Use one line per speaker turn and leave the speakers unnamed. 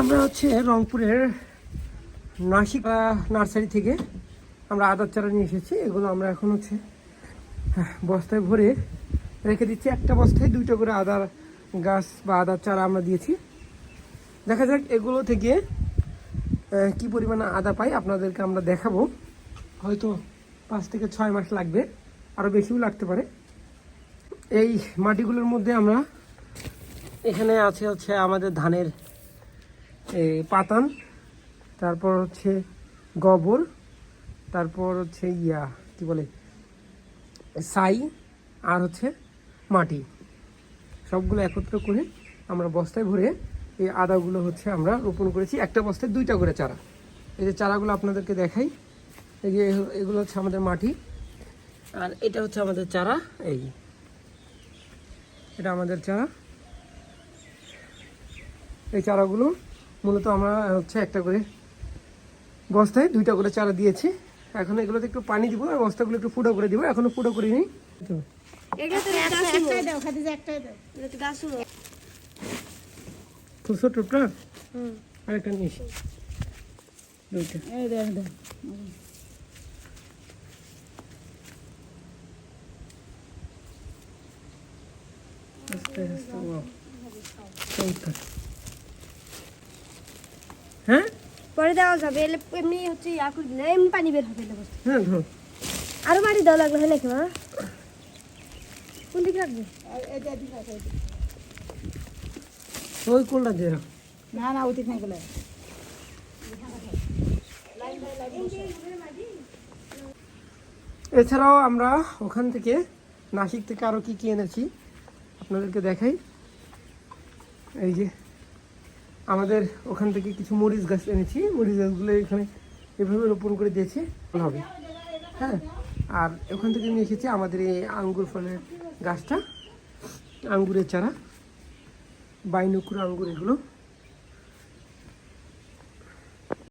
আমরা হচ্ছে রংপুরের নাসিক নার্সারি থেকে আমরা আদার চারা নিয়ে এসেছি। এগুলো আমরা এখন হচ্ছে হ্যাঁ, বস্তায় ভরে রেখে দিচ্ছি। একটা বস্তায় দুইটা করে আদার গাছ বা আদার চারা আমরা দিয়েছি। দেখা যাক এগুলো থেকে কি পরিমাণে আদা পাই আপনাদেরকে আমরা দেখাবো। হয়তো পাঁচ থেকে ছয় মাস লাগবে আরও বেশিও লাগতে পারে। এই মাটিগুলোর মধ্যে আমরা এখানে আছে হচ্ছে আমাদের ধানের পাতান তারপর হচ্ছে গোবর, তারপর হচ্ছে ইয়া, কি বলে? সাই আর হচ্ছে মাটি। সবগুলো একত্র করে আমরা বস্তায় ভরে এই আদাগুলো হচ্ছে আমরা রোপণ করেছি। একটা বস্তায় দুইটা করে চারা। এই যে চারাগুলো আপনাদেরকে দেখাই, এই যে এগুলো হচ্ছে আমাদের মাটি। আর এটা হচ্ছে আমাদের চারা, এই। এটা আমাদের চারা। এই চারাগুলো মূলত আমরা হচ্ছে একটা করে বস্তায় দুইটা করে চারা দিয়েছি। এখন এগুলোতে একটু পানি দিব আর বস্তাগুলো একটু ফুটো করে দিব। এখনও ফুটো করিনি। খুব ছোট টুকরা? আরেকটা নিয়ে দুইটা।
এই দেখ দাও
আস্তে। হ্যাঁ?
পরে দেওয়া যাবে এলে এমনি হচ্ছে ইয়া করে দিলে এমনি পানি বের হবে না
হ্যাঁ ধরো।
আরও মাটি দেওয়া লাগবে হয় নাকি মা কোন দিকে রাখবে?
ওই কোনটা দিয়ে রাখো।
না না না গেলে
এছাড়াও আমরা ওখান থেকে নাসিক থেকে আরও কি কি এনেছি আপনাদেরকে দেখাই। এই যে আমাদের ওখান থেকে কিছু মরিচ গাছ এনেছি। মরিচ গাছগুলো এখানে এভাবে রোপণ করে দিয়েছি। ভালো হবে। হ্যাঁ। আর ওখান থেকে নিয়ে এসেছি আমাদের এই আঙ্গুর ফলের গাছটা। আঙ্গুরের চারা। বাইনকুর আঙ্গুর এগুলো।